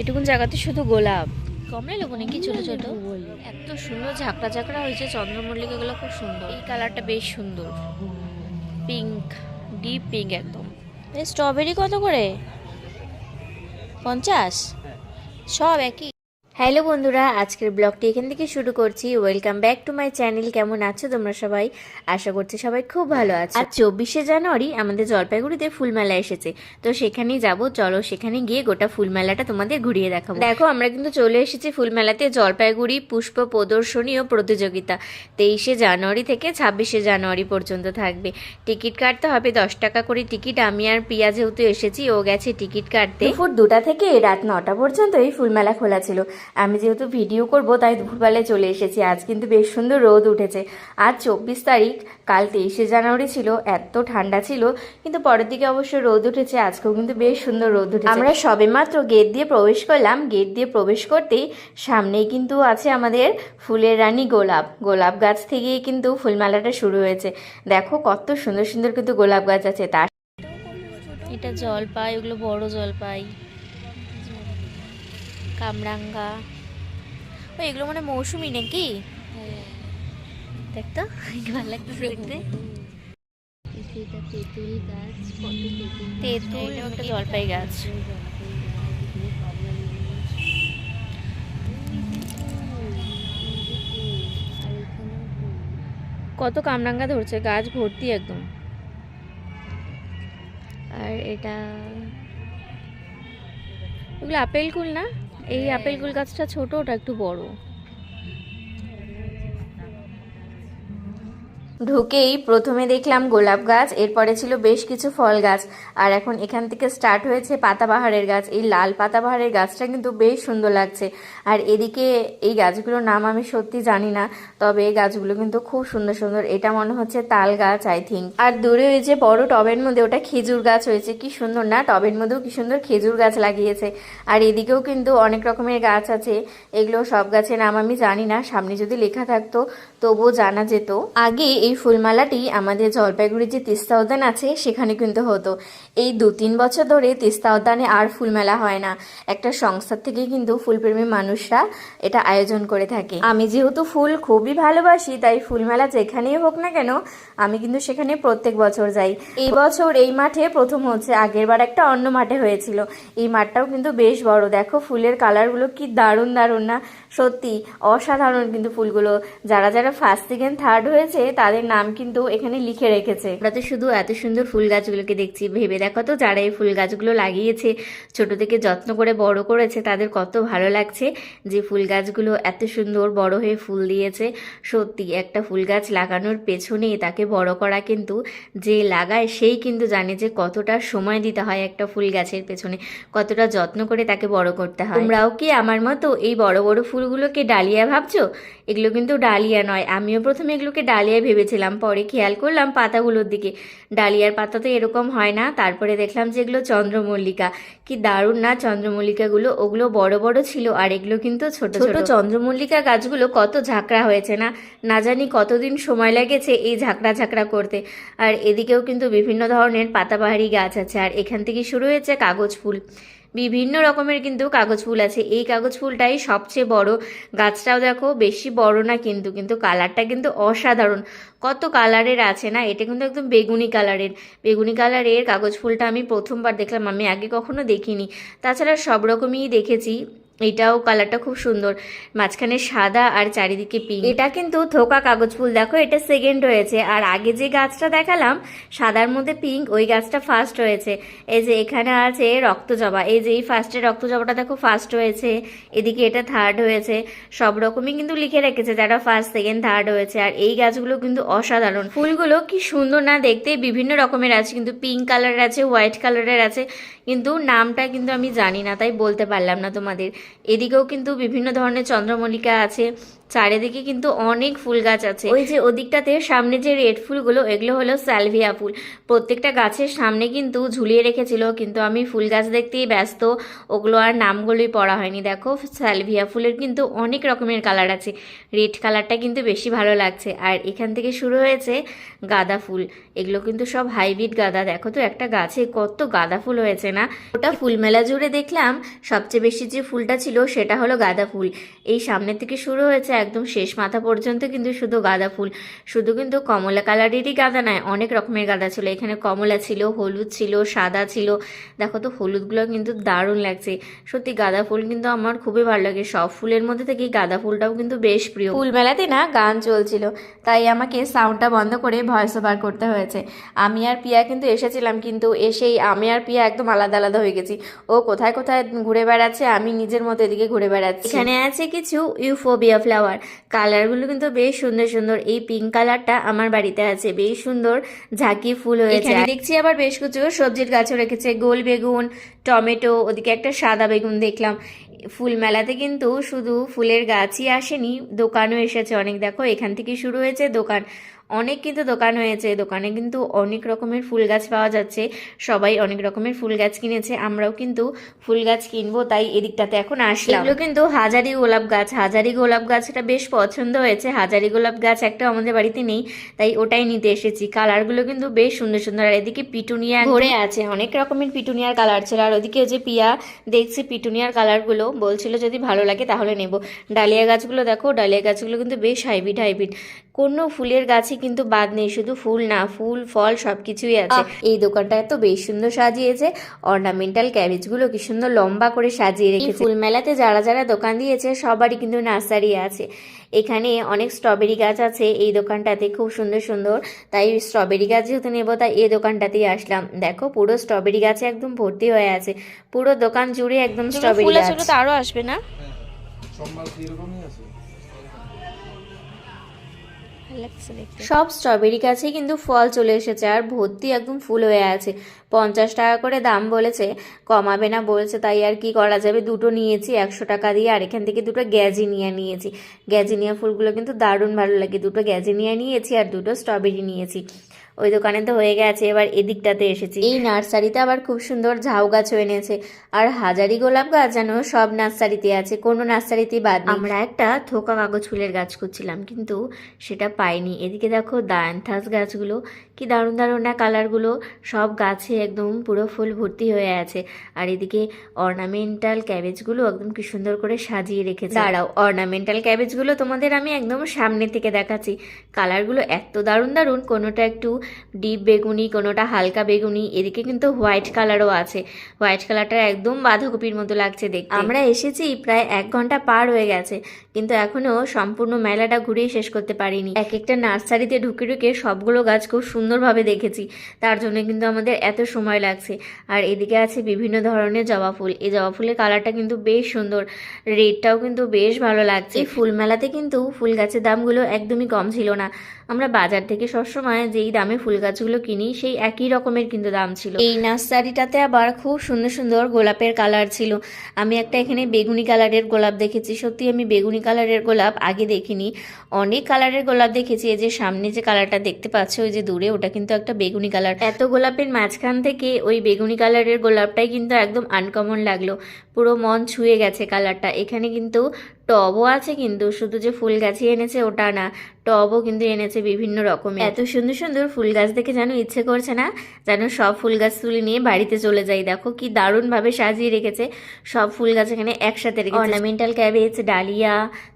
এটুকুন জায়গাতে শুধু গোলাপ। কমলা লেবু নাকি ছোট ছোট? এত সুন্দর ঝাঁকড়া ঝাঁকড়া হয়েছে চন্দ্রমল্লিকা গুলো খুব সুন্দর। এই কালারটা বেশ সুন্দর। পিঙ্ক ডিপ পিঙ্ক একদম। এই স্ট্রবেরি কত করে? পঞ্চাশ? সব একই? হ্যালো বন্ধুরা, আজকের ব্লগটি এখান থেকে শুরু করছি। Welcome back to my channel কেমন আছো তোমরা সবাই? আশা করছি সবাই খুব ভালো আছো। আর চব্বিশে জানুয়ারি আমাদের জলপাইগুড়িতে ফুলমেলা এসেছে। তো সেখানেই যাব। চলো সেখানে গিয়ে গোটা ফুলমেলাটা তোমাদের ঘুরিয়ে দেখাবো। দেখো, আমরা কিন্তু চলে এসেছি ফুলমেলাতে জলপাইগুড়ি, পুষ্প প্রদর্শনী ও প্রতিযোগিতা। তেইশে জানুয়ারি থেকে ছাব্বিশে জানুয়ারি পর্যন্ত থাকবে। টিকিট কাটতে হবে দশ টাকা করে টিকিট। আমি আর পিয়া যেহেতু এসেছি, ও গেছে টিকিট কাটতে। দুপুর দুটা থেকে রাত নটা পর্যন্ত এই ফুলমেলা খোলা ছিল। আমি যেহেতু ভিডিও করব তাই দুপুরবেলায় চলে এসেছি। আজ কিন্তু বেশ সুন্দর রোদ উঠেছে। আজ চব্বিশ তারিখ কাল তেইশে জানুয়ারি ছিল এত ঠান্ডা ছিল কিন্তু পরের দিকে অবশ্য রোদ উঠেছে আজকেও কিন্তু বেশ সুন্দর রোদ উঠেছে। আমরা সবে মাত্র গেট দিয়ে প্রবেশ করলাম। গেট দিয়ে প্রবেশ করতেই সামনেই কিন্তু আছে আমাদের ফুলের রানী গোলাপ। গোলাপ গাছ থেকেই কিন্তু ফুলমালাটা শুরু হয়েছে। দেখো কত সুন্দর সুন্দর কিন্তু গোলাপ গাছ আছে তার এটা জলপাই ওগুলো বড় জলপাই। কামরাঙ্গা। ও এগুলো মানে মৌসুমি নাকি? দেখতো ভালো লাগতো দেখতে। তেঁতুল গাছ একটা জলপাই গাছ। কত কামরাঙ্গা ধরছে গাছ ভর্তি একদম। আর এটা এগুলো আপেল কুল না? এই আপেল গুল গাছটা ছোট ওটা একটু বড়। ঢুকেই প্রথমে দেখলাম গোলাপ গাছ, এরপরে ছিল বেশ কিছু ফল গাছ। আর এখন এখান থেকে স্টার্ট হয়েছে পাতাবাহারের গাছ। এই লাল পাতাবাহারের গাছটা কিন্তু বেশ সুন্দর লাগছে। আর এদিকে এই গাছগুলোর নাম আমি সত্যি জানি না, তবে এই গাছগুলো কিন্তু খুব সুন্দর সুন্দর। এটা মনে হচ্ছে তাল গাছ আই থিঙ্ক আর দূরে ওই যে বড় টবের মধ্যে, ওটা খেজুর গাছ হয়েছে, কি সুন্দর না? টবের মধ্যেও কি সুন্দর খেজুর গাছ লাগিয়েছে। আর এদিকেও কিন্তু অনেক রকমের গাছ আছে, এগুলো সব গাছের নাম আমি জানি না, সামনে যদি লেখা থাকতো তবুও জানা যেত। আগে এই ফুলমালাটি আমাদের জলপাইগুড়ির যে তিস্তা উদ্যান আছে, সেখানে কিন্তু হতো। এই দু তিন বছর ধরে তিস্তা উদ্যানে আর ফুলমেলা হয় না। একটা সংস্থার থেকে কিন্তু ফুলপ্রেমী মানুষরা এটা আয়োজন করে থাকে। আমি যেহেতু ফুল খুবই ভালোবাসি, তাই ফুলমেলা যেখানেই হোক না কেন, আমি কিন্তু সেখানে প্রত্যেক বছর যাই। এই বছর এই মাঠে প্রথম হচ্ছে আগেরবার একটা অন্য মাঠে হয়েছিল। এই মাঠটাও কিন্তু বেশ বড়। দেখো ফুলের কালারগুলো কি দারুণ দারুণ না। সত্যি অসাধারণ কিন্তু ফুলগুলো। যারা যারা ফার্স্ট সেকেন্ড থার্ড হয়েছে, তাদের নাম কিন্তু এখানে লিখে রেখেছে। আমরা তো শুধু এত সুন্দর ফুল গাছগুলোকে দেখছি। ভেবে দেখো তো যারা এই ফুল গাছগুলো লাগিয়েছে ছোট থেকে যত্ন করে বড় করেছে তাদের কত ভালো লাগছে যে ফুল গাছগুলো এত সুন্দর বড় হয়ে ফুল দিয়েছে। সত্যি একটা ফুল গাছ লাগানোর পেছনে তাকে বড় করা কিন্তু যে লাগায় সেই কিন্তু জানে যে কতটা সময় দিতে হয় একটা ফুল গাছের পেছনে কতটা যত্ন করে তাকে বড় করতে হয়। তোমরাও কি আমার মতো এই বড় বড় ফুলগুলোকে ডালিয়া ভাবছ? এগুলো কিন্তু ডালিয়া নয়। আমিও প্রথমে এগুলোকে ডালিয়া ভেবেছিলাম, পরে খেয়াল করলাম পাতাগুলোর দিকে। ডালিয়ার পাতা তো এরকম হয় না। তারপরে দেখলাম যে এগুলো চন্দ্রমল্লিকা। কি দারুণ না চন্দ্রমল্লিকাগুলো। ওগুলো বড় বড় ছিল আর এগুলো কিন্তু ছোট ছোট। চন্দ্রমল্লিকা গাছগুলো কত ঝাঁকড়া হয়েছে না? না জানি কতদিন সময় লেগেছে এই ঝাঁকড়া ঝাঁকড়া করতে। আর এদিকেও কিন্তু বিভিন্ন ধরনের পাতাবাহারি গাছ আছে। আর এখান থেকে শুরু হয়েছে কাগজ ফুল। বিভিন্ন রকমের কিন্তু কাগজ ফুল আছে। এই কাগজ ফুলটাই সবচেয়ে বড়। গাছটাও দেখো বেশি বড় না কিন্তু কিন্তু কালারটা কিন্তু অসাধারণ। কত কালারের আছে না? এটা কিন্তু একদম বেগুনি কালারের। বেগুনি কালারের কাগজ ফুলটা আমি প্রথমবার দেখলাম। আমি আগে কখনো দেখিনি। তাছাড়া সব রকমই দেখেছি। এটাও কালারটা খুব সুন্দর। মাঝখানে সাদা আর চারিদিকে পিঙ্ক এটা কিন্তু থোকা কাগজ ফুল, দেখো এটা সেকেন্ড হয়েছে। আর আগে যে গাছটা দেখালাম, সাদার মধ্যে পিঙ্ক ওই গাছটা ফার্স্ট হয়েছে। এই যে এখানে আছে রক্তজবা এই যে এই ফার্স্টে রক্তজবাটা দেখো ফার্স্ট হয়েছে। এদিকে এটা থার্ড হয়েছে। সব রকমই কিন্তু লিখে রেখেছে যারা ফার্স্ট সেকেন্ড থার্ড হয়েছে। আর এই গাছগুলো কিন্তু অসাধারণ। ফুলগুলো কি সুন্দর না দেখতে, বিভিন্ন রকমের আছে। কিন্তু পিঙ্ক কালারের আছে হোয়াইট কালারের আছে। কিন্তু নামটা কিন্তু আমি জানি না, তাই বলতে পারলাম না তোমাদের। এদিকেও কিন্তু বিভিন্ন ধরনের চন্দ্রমল্লিকা আছে। চারিদিকে কিন্তু অনেক ফুল গাছ আছে। ওই যে ওদিকটাতে সামনে যে রেড ফুলগুলো, এগুলো হলো স্যালভিয়া ফুল। প্রত্যেকটা গাছের সামনে কিন্তু ঝুলিয়ে রেখেছিল, কিন্তু আমি ফুল গাছ দেখতেই ব্যস্ত। ওগুলো আর নামগুলোই পড়া হয়নি। দেখো, স্যালভিয়া ফুলের কিন্তু অনেক রকমের কালার আছে। রেড কালারটা কিন্তু বেশি ভালো লাগছে। আর এখান থেকে শুরু হয়েছে গাঁদা ফুল। এগুলো কিন্তু সব হাইব্রিড গাঁদা। দেখো তো, একটা গাছে কত গাঁদা ফুল হয়েছে না? ওটা ফুল মেলা জুড়ে দেখলাম। সবচেয়ে বেশি যে ফুলটা ছিল, সেটা হলো গাঁদা ফুল। এই সামনে থেকে শুরু হয়েছে একদম শেষ মাথা পর্যন্ত কিন্তু শুধু গাঁদা ফুল। শুধু কিন্তু কমলা কালারেরই গাঁদা নয় অনেক রকমের গাঁদা ছিল। এখানে কমলা ছিল হলুদ ছিল সাদা ছিল। দেখো তো হলুদগুলো কিন্তু দারুণ লাগছে। সত্যি গাঁদা ফুল কিন্তু আমার খুবই ভালো লাগে। সব ফুলের মধ্যে থেকে গাঁদা ফুলটাও কিন্তু বেশ প্রিয়। ফুল মেলাতে না গান চলছিল তাই আমাকে সাউন্ডটা বন্ধ করে ভয়েস ওভার করতে হয়েছে। আমি আর পিয়া কিন্তু এসেছিলাম কিন্তু এসেই আমি আর পিয়া একদম আলাদা আলাদা হয়ে গেছি। ও কোথায় কোথায় ঘুরে বেড়াচ্ছে আমি নিজের মতো এদিকে ঘুরে বেড়াচ্ছি। এখানে আছে কিছু ইউফোবিয়া ফ্লাওয়ার। কালারগুলো কিন্তু বেশ সুন্দর সুন্দর। এই পিঙ্ক কালারটা আমার বাড়িতে আছে। বেশ সুন্দর ঝাঁকি ফুল হয়েছে। দেখছি আবার বেশ কিছু সবজির গাছও রেখেছে। গোল বেগুন টমেটো ওদিকে একটা সাদা বেগুন দেখলাম। ফুল মেলাতে কিন্তু শুধু ফুলের গাছই আসেনি দোকানও এসেছে অনেক। দেখো এখান থেকে শুরু হয়েছে দোকান। অনেক কিন্তু দোকান হয়েছে দোকানে কিন্তু অনেক রকমের ফুল গাছ পাওয়া যাচ্ছে সবাই অনেক রকমের ফুল গাছ কিনেছে আমরাও কিন্তু ফুল গাছ কিনবো তাই এদিকটাতে এখন আসলাম। এগুলো কিন্তু হাজারি গোলাপ গাছ হাজারি গোলাপ গাছটা বেশ পছন্দ হয়েছে হাজারি গোলাপ গাছ একটা আমাদের বাড়িতে নেই তাই ওটাই নিতে এসেছি। কালারগুলো কিন্তু বেশ সুন্দর সুন্দর আর এদিকে পিটুনিয়া ভরে আছে অনেক রকমের পিটুনিয়ার কালার ছিল আর ওদিকে যে পিয়া দেখছি পিটুনিয়ার কালারগুলো বলছিল যদি ভালো লাগে তাহলে নেব। ডালিয়া গাছগুলো দেখো ডালিয়া গাছগুলো কিন্তু বেশ হাইব্রিড হাইব্রিড কোনো ফুলের গাছে কিন্তু বাদ নেই শুধু ফুল না ফুল ফল সবকিছুই আছে। এই দোকানটা এত বেশ সুন্দর সাজিয়েছে অর্নামেন্টাল ক্যাবেজগুলো কি সুন্দর লম্বা করে সাজিয়ে রেখেছে। ফুল মেলাতে যারা যারা দোকান দিয়েছে সবারই কিন্তু নার্সারি আছে। এখানে অনেক স্ট্রবেরি গাছ আছে এই দোকানটাতে খুব সুন্দর সুন্দর। তাই স্ট্রবেরি গাছ যেহেতু নেব তাই এই দোকানটাতেই আসলাম। দেখো পুরো স্ট্রবেরি গাছে একদম ভর্তি হয়ে আছে। পুরো দোকান জুড়ে একদম স্ট্রবেরি গাছ। আরও আসবে না? সব কি এরকমই আছে। লাগছে দেখতে। সব স্ট্রবেরি গাছে কিন্তু ফল চলে এসেছে আর ভর্তি একদম ফুল হয়ে আছে। পঞ্চাশ টাকা করে দাম বলেছে, কমাবে না বলেছে, তাই আর কি করা যাবে? দুটো নিয়েছি, একশো টাকা দিয়ে আর এখান থেকে দুটো গ্যাজিনিয়া নিয়েছি। গ্যাজিনিয়া ফুলগুলো কিন্তু দারুণ ভালো লাগে। দুটো গ্যাজিনিয়া নিয়েছি আর দুটো স্ট্রবেরি নিয়েছি। ওই দোকানে তো হয়ে গেছে এবার এদিকটাতে এসেছি। এই নার্সারিতে আবার খুব সুন্দর ঝাউ গাছও এনেছে। আর হাজারি গোলাপ গাছ যেন সব নার্সারিতে আছে কোনো নার্সারিতে বাদ আমরা একটা থোকা কাগজ ফুলের গাছ করছিলাম কিন্তু সেটা পাইনি। এদিকে দেখো দায়ান্থাস গাছগুলো কি দারুণ দারুণ না কালারগুলো? সব গাছে একদম পুরো ফুল ভর্তি হয়ে আছে। আর এদিকে অর্নামেন্টাল ক্যাবেজগুলো একদম কি সুন্দর করে সাজিয়ে রেখেছে। দাঁড়াও অর্নামেন্টাল ক্যাবেজগুলো তোমাদের আমি একদম সামনে থেকে দেখাচ্ছি। কালারগুলো এত দারুণ দারুণ কোনোটা একটু ডিপ বেগুনি কোনোটা হালকা বেগুনি এদিকে কিন্তু হোয়াইট কালারও আছে। হোয়াইট কালারটা একদম বাঁধাকপির মতো লাগছে দেখতে। আমরা এসেছি প্রায় এক ঘণ্টা পার হয়ে গেছে কিন্তু এখনও সম্পূর্ণ মেলাটা ঘুরেই শেষ করতে পারিনি। এক একটা নার্সারিতে ঢুকে ঢুকে সবগুলো গাছ খুব সুন্দরভাবে দেখেছি। তার জন্য কিন্তু আমাদের এত সময় লাগছে। আর এদিকে আছে বিভিন্ন ধরনের জবা ফুল। এই জবা ফুলের কালারটা কিন্তু বেশ সুন্দর। রেটটাও কিন্তু বেশ ভালো লাগছে। এই ফুল মেলাতে কিন্তু ফুল গাছের দামগুলো একদমই কম ছিল না। আমরা বাজার থেকে সবসময় যেই দামে ফুল গাছগুলো কিনি, সেই একই রকমের কিন্তু দাম ছিল। এই নার্সারিটাতে আবার খুব সুন্দর সুন্দর গোলাপের কালার ছিল। আমি একটা এখানে বেগুনি কালারের গোলাপ দেখেছি। সত্যি আমি বেগুনি কালারের গোলাপ আগে দেখিনি। অনেক কালারের গোলাপ দেখেছি। এই যে সামনে যে কালারটা দেখতে পাচ্ছ, ওই যে দূরে ওটা কিন্তু একটা বেগুনি কালার। এত গোলাপের মাঝখান থেকে ওই বেগুনি কালারের গোলাপটাই কিন্তু একদম আনকমন লাগল। পুরো মন ছুঁয়ে গেছে কালারটা। এখানে কিন্তু টবও আছে কিন্তু শুধু যে ফুল গাছই এনেছে ওটা না টবও কিন্তু এনেছে বিভিন্ন রকমের। এত সুন্দর সুন্দর ফুল গাছ দেখে যেন ইচ্ছে করছে না যেন সব ফুল গাছ তুলে নিয়ে বাড়িতে চলে যাই। দেখো কি দারুণভাবে সাজিয়ে রেখেছে সব ফুল গাছ এখানে একসাথে রেখেছে। অর্নামেন্টাল ক্যাবেজ ডালিয়া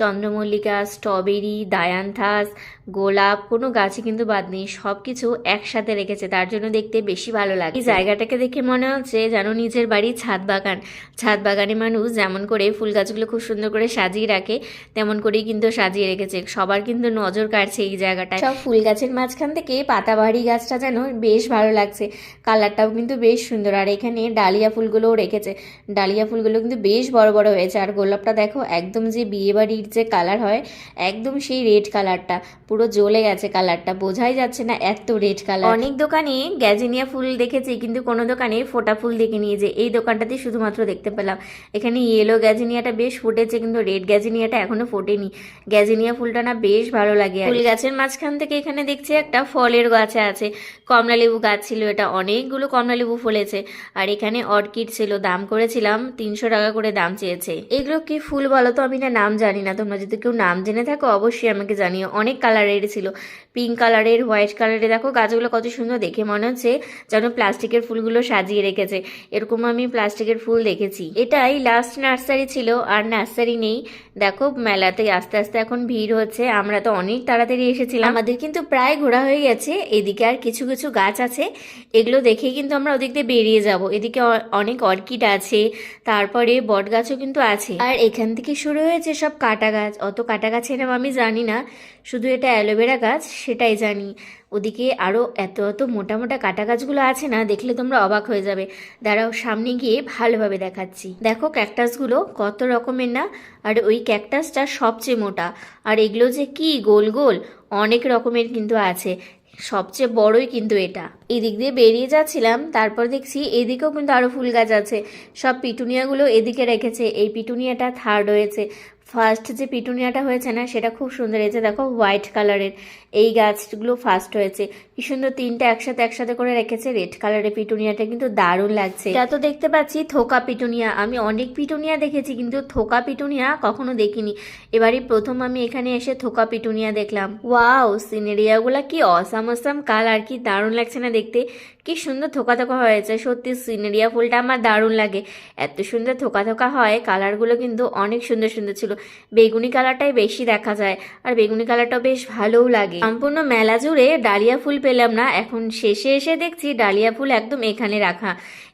চন্দ্রমল্লিকা স্ট্রবেরি দায়ান্থাস গোলাপ কোনো গাছই কিন্তু বাদ নেই সব কিছু একসাথে রেখেছে তার জন্য দেখতে বেশি ভালো লাগে এই জায়গাটাকে দেখে মনে হচ্ছে যেন নিজের বাড়ি ছাদ বাগান। ছাদ বাগানে মানুষ যেমন করে ফুল গাছগুলো খুব সুন্দর করে সাজিয়ে রাখে তেমন করেই কিন্তু সাজিয়ে রেখেছে। সবার কিন্তু নজর কাটছে এই জায়গাটায়। সব ফুল গাছের মাঝখান থেকে পাতাবাহারি গাছটা যেন বেশ ভালো লাগছে। কালারটাও কিন্তু বেশ সুন্দর। আর এখানে ডালিয়া ফুলগুলোও রেখেছে। ডালিয়া ফুলগুলো কিন্তু বেশ বড় বড় হয়েছে। আর গোলাপটা দেখো একদম যে বিয়ে বাড়ির যে কালার হয় একদম সেই রেড কালারটা। পুরো জ্বলে গেছে কালারটা। বোঝাই যাচ্ছে না এত রেড কালার। অনেক দোকানে গ্যাজিনিয়া ফুল দেখেছি কিন্তু কোনো দোকানে ফোটা ফুল দেখে নিয়ে যে এই দোকানটাতে শুধুমাত্র দেখতে পেলাম। এখানে ইয়েলো গ্যাজিনিয়াটা বেশ ফুটেছে কিন্তু রেড গ্যাজিনিয়াটা এখনও ফোটেনি। গ্যাজিনিয়া ফুলটা না বেশ ভালো লাগে ফুল গাছের মাঝখান থেকে এখানে দেখছি একটা ফলের গাছ আছে। কমলা লেবু গাছ ছিল এটা অনেকগুলো কমলা লেবু ফলেছে। আর এখানে অর্কিড ছিল দাম করেছিলাম তিনশো টাকা করে দাম চেয়েছে। এগুলো কি ফুল বলো তো আমি না নাম জানি না। তোমরা যদি কেউ নাম জেনে থাকো অবশ্যই আমাকে জানিও। অনেক কালারের ছিল। পিঙ্ক কালারের হোয়াইট কালারের দেখো গাছগুলো কত সুন্দর দেখে মনে হচ্ছে যেন প্লাস্টিকের ফুলগুলো সাজিয়ে রেখেছে। এরকম আমি প্লাস্টিকের ফুল দেখেছি। এটাই লাস্ট নার্সারি ছিল আর নার্সারি নেই। দেখো, মেলাতে আস্তে আস্তে এখন ভিড় হচ্ছে, আমরা তো অনেক তাড়াতাড়ি এসেছিলাম। আমাদের কিন্তু প্রায় ঘোরা হয়ে গেছে, এদিকে আর কিছু কিছু গাছ আছে, এগুলো দেখেই কিন্তু আমরা ওদিক দিয়ে বেরিয়ে যাব। এদিকে অনেক অর্কিড আছে, তারপরে বট গাছও কিন্তু আছে। আর এখান থেকে শুরু হয়েছে সব কাটা গাছ অত কাটা গাছের নাম আমি জানি না শুধু এটা অ্যালোভেরা গাছ, সেটাই জানি। ওদিকে আরও এত এত মোটা মোটা কাটা গাছগুলো আছে না, দেখলে তোমরা অবাক হয়ে যাবে। দাঁড়াও, সামনে গিয়ে ভালোভাবে দেখাচ্ছি। দেখো ক্যাকটাসগুলো কত রকমের না? আর ওই ক্যাকটাসটা সবচেয়ে মোটা। আর এগুলো যে কি গোল গোল, অনেক রকমের কিন্তু আছে। সবচেয়ে বড়ই কিন্তু এটা। এদিক দিয়ে বেরিয়ে যাচ্ছিলাম, তারপর দেখছি এদিকেও কিন্তু আরও ফুল গাছ আছে। সব পিটুনিয়াগুলো এদিকে রেখেছে। এই পিটুনিয়াটা থার্ড হয়েছে। ফার্স্ট যে পিটুনিয়াটা হয়েছে না, সেটা খুব সুন্দর। হয়েছে দেখো হোয়াইট কালারের এই গাছগুলো ফার্স্ট হয়েছে। কি সুন্দর তিনটা একসাথে একসাথে করে রেখেছে। রেড কালারের পিটুনিয়াটা কিন্তু দারুণ লাগছে। এটা তো দেখতে পাচ্ছি, থোকা পিটুনিয়া। আমি অনেক পিটুনিয়া দেখেছি, কিন্তু থোকা পিটুনিয়া কখনো দেখিনি। এবারই প্রথম আমি এখানে এসে থোকা পিটুনিয়া দেখলাম। ওয়াও সিনেরিয়াগুলো কি অসাম অসাম কালার কি দারুণ লাগছে না দেখতে? কি সুন্দর থোকা থোকা হয়েছে। সত্যি সিনেরিয়া ফুলটা আমার দারুণ লাগে। এত সুন্দর থোকা থোকা হয় কালারগুলো কিন্তু অনেক সুন্দর সুন্দর ছিল। বেগুনি কালারটাই বেশি দেখা যায়, আর বেগুনি কালারটাও বেশ ভালোও লাগে। সম্পূর্ণ মেলা জুড়ে ডালিয়া ফুল পেলাম না, এখন শেষে এসে দেখছি ডালিয়া ফুল একদম এখানে রাখা।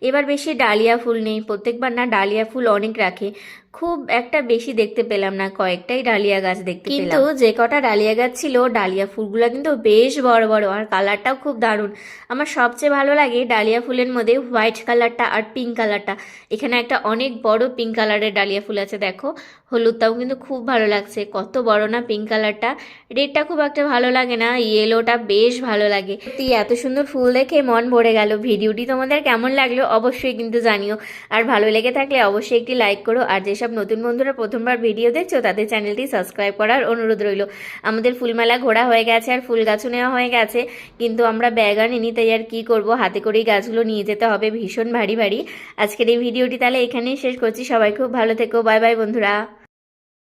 এবার বেশি ডালিয়া ফুল নেই, প্রত্যেকবার না ডালিয়া ফুল অনেক রাখে। খুব একটা বেশি দেখতে পেলাম না কয়েকটাই ডালিয়া গাছ দেখতে কিন্তু যে কটা ডালিয়া গাছ ছিল ডালিয়া ফুলগুলো কিন্তু বেশ বড় বড় আর কালারটাও খুব দারুণ। আমার সবচেয়ে ভালো লাগে ডালিয়া ফুলের মধ্যে হোয়াইট কালারটা আর পিঙ্ক কালারটা। এখানে একটা অনেক বড় পিঙ্ক কালারের ডালিয়া ফুল আছে দেখো। হলুদটাও কিন্তু খুব ভালো লাগছে কত বড় না পিঙ্ক কালারটা। রেডটা খুব একটা ভালো লাগে না ইয়েলোটা বেশ ভালো লাগে। তুই এত সুন্দর ফুল দেখে মন ভরে গেল। ভিডিওটি তোমাদের কেমন লাগল অবশ্যই কিন্তু জানিও। আর ভালো লেগে থাকলে অবশ্যই একটি লাইক করো। আর যেসব নতুন বন্ধুরা প্রথমবার ভিডিও দেখছ, তাদের চ্যানেলটি সাবস্ক্রাইব করার অনুরোধ রইল। আমাদের ফুলমালা ঘোরা হয়ে গেছে আর ফুল গাছও নেওয়া হয়ে গেছে, কিন্তু আমরা ব্যাগ আনিনি তাই আর কী করব? হাতে করেই গাছগুলো নিয়ে যেতে হবে, ভীষণ ভারী ভারী। আজকের এই ভিডিওটি তাহলে এখানেই শেষ করছি, সবাই খুব ভালো থেকো বাই বাই বন্ধুরা।